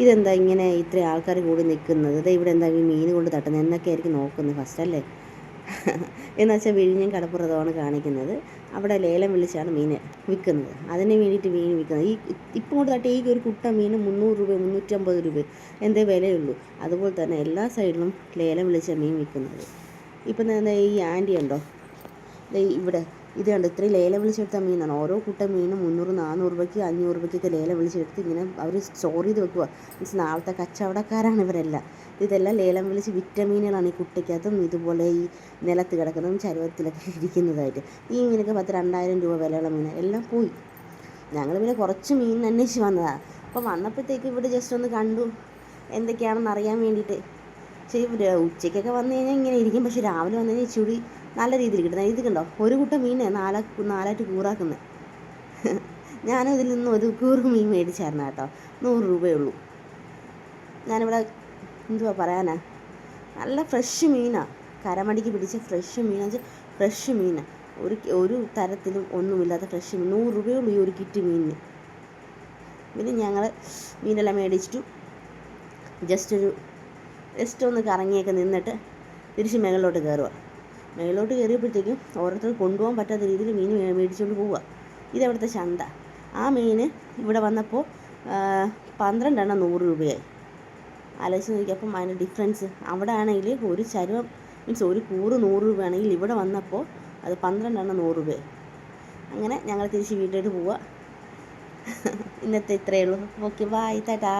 ഇതെന്താ ഇങ്ങനെ ഇത്ര ആൾക്കാർ കൂടി നിൽക്കുന്നത്? ഇത് ഇവിടെ എന്താ ഈ മീൻ കൊണ്ട് തട്ടുന്നത്? എന്നൊക്കെ ആയിരിക്കും നോക്കുന്നത് ഫസ്റ്റ് അല്ലേ? എന്ന് വെച്ചാൽ വിഴിഞ്ഞം കടപ്പുറത്താണ് കാണിക്കുന്നത്. അവിടെ ലേലം വിളിച്ചാണ് മീൻ വിൽക്കുന്നത്. അതിന് വേണ്ടിയിട്ട് മീൻ വിൽക്കുന്നത്. ഈ ഇപ്പം കൊണ്ട് തട്ടി ഈ ഒരു കുട്ട മീൻ മുന്നൂറ് രൂപ മുന്നൂറ്റമ്പത് രൂപ എന്തേ വിലയുള്ളൂ. അതുപോലെ തന്നെ എല്ലാ സൈഡിലും ലേലം വിളിച്ച മീൻ വിൽക്കുന്നത്. ഇപ്പം ഈ ആന്റി ഉണ്ടോ? ഇവിടെ ഇത് കണ്ട് ഇത്രയും ലേലം വിളിച്ചെടുത്ത മീനാണ്. ഓരോ കൂട്ടം മീനും മുന്നൂറ് നാനൂറ് രൂപയ്ക്ക് അഞ്ഞൂറ് രൂപയ്ക്കൊക്കെ ലേലം വിളിച്ചെടുത്ത് ഇങ്ങനെ അവർ സ്റ്റോർ ചെയ്ത് വെക്കുക മീൻസ് നാളത്തെ കച്ചവടക്കാരാണ് ഇവരെല്ലാം. ഇതെല്ലാം ലേലം വിളിച്ച് വിറ്റമീനുകളാണ് ഈ കുട്ടയ്ക്കകത്തും ഇതുപോലെ ഈ നിലത്ത് കിടക്കുന്നതും ചരുവത്തിലൊക്കെ ഇരിക്കുന്നതായിട്ട്. ഈ മീനൊക്കെ പത്ത് രണ്ടായിരം രൂപ വിലയുള്ള മീൻ എല്ലാം പോയി. ഞങ്ങൾ പിന്നെ കുറച്ച് മീൻ അന്വേഷിച്ച് വന്നതാണ് അപ്പോൾ വന്നപ്പോഴത്തേക്ക് ഇവിടെ ജസ്റ്റ് ഒന്ന് കണ്ടു. എന്തൊക്കെയാണെന്ന് അറിയാൻ വേണ്ടിയിട്ട്. ഇവർ ഉച്ചയ്ക്കൊക്കെ വന്നു കഴിഞ്ഞാൽ ഇങ്ങനെ ഇരിക്കും. പക്ഷെ രാവിലെ വന്നു കഴിഞ്ഞാൽ ഇച്ചിരി നല്ല രീതിയിൽ കിട്ടുന്നത് ഇത് കണ്ടോ? ഒരു കൂട്ടം മീനെ നാലാ നാലായിട്ട് കൂറാക്കുന്നത് ഞാനും ഇതിൽ നിന്ന് ഒരു കൂറ് മീൻ മേടിച്ചായിരുന്നു കേട്ടോ. നൂറ് രൂപയേ ഉള്ളൂ ഞാനിവിടെ എന്തുവാ പറയാനാ? നല്ല ഫ്രഷ് മീനാണ് കരമടിക്ക് പിടിച്ച ഫ്രഷ് മീനാ. വെച്ചാൽ ഫ്രഷ് മീനാണ് ഒരു ഒരു തരത്തിലും ഒന്നുമില്ലാത്ത ഫ്രഷ് മീൻ. നൂറ് രൂപയേ ഉള്ളൂ ഈ ഒരു കിറ്റ് മീനിന്. പിന്നെ ഞങ്ങൾ മീനെല്ലാം മേടിച്ചിട്ടു. ജസ്റ്റ് ഒരു ജസ്റ്റ് ഒന്ന് കറങ്ങിയൊക്കെ നിന്നിട്ട് തിരിച്ച് മേളിലോട്ട് കയറുക മേളിലോട്ട് കയറിയപ്പോഴത്തേക്കും ഓരോരുത്തർ കൊണ്ടുപോകാൻ പറ്റാത്ത രീതിയിൽ മീൻ മേടിച്ചുകൊണ്ട് പോവുക ഇതവിടുത്തെ ചന്ത? ആ മീൻ ഇവിടെ വന്നപ്പോൾ പന്ത്രണ്ടെണ്ണം നൂറ് രൂപയായി. ആലോചിച്ച് നോക്കിയപ്പം അതിന്റെ ഡിഫറൻസ് അവിടെ ആണെങ്കിൽ ഒരു ചരുവം മീൻസ് ഒരു കൂറ് നൂറ് രൂപയാണെങ്കിൽ ഇവിടെ വന്നപ്പോൾ അത് പന്ത്രണ്ടെണ്ണം നൂറ് രൂപയായി. അങ്ങനെ ഞങ്ങൾ തിരിച്ച് വീട്ടിലോട്ട് പോവുക ഇന്നത്തെ ഇത്രയേ ഉള്ളൂ. Okay bye Tata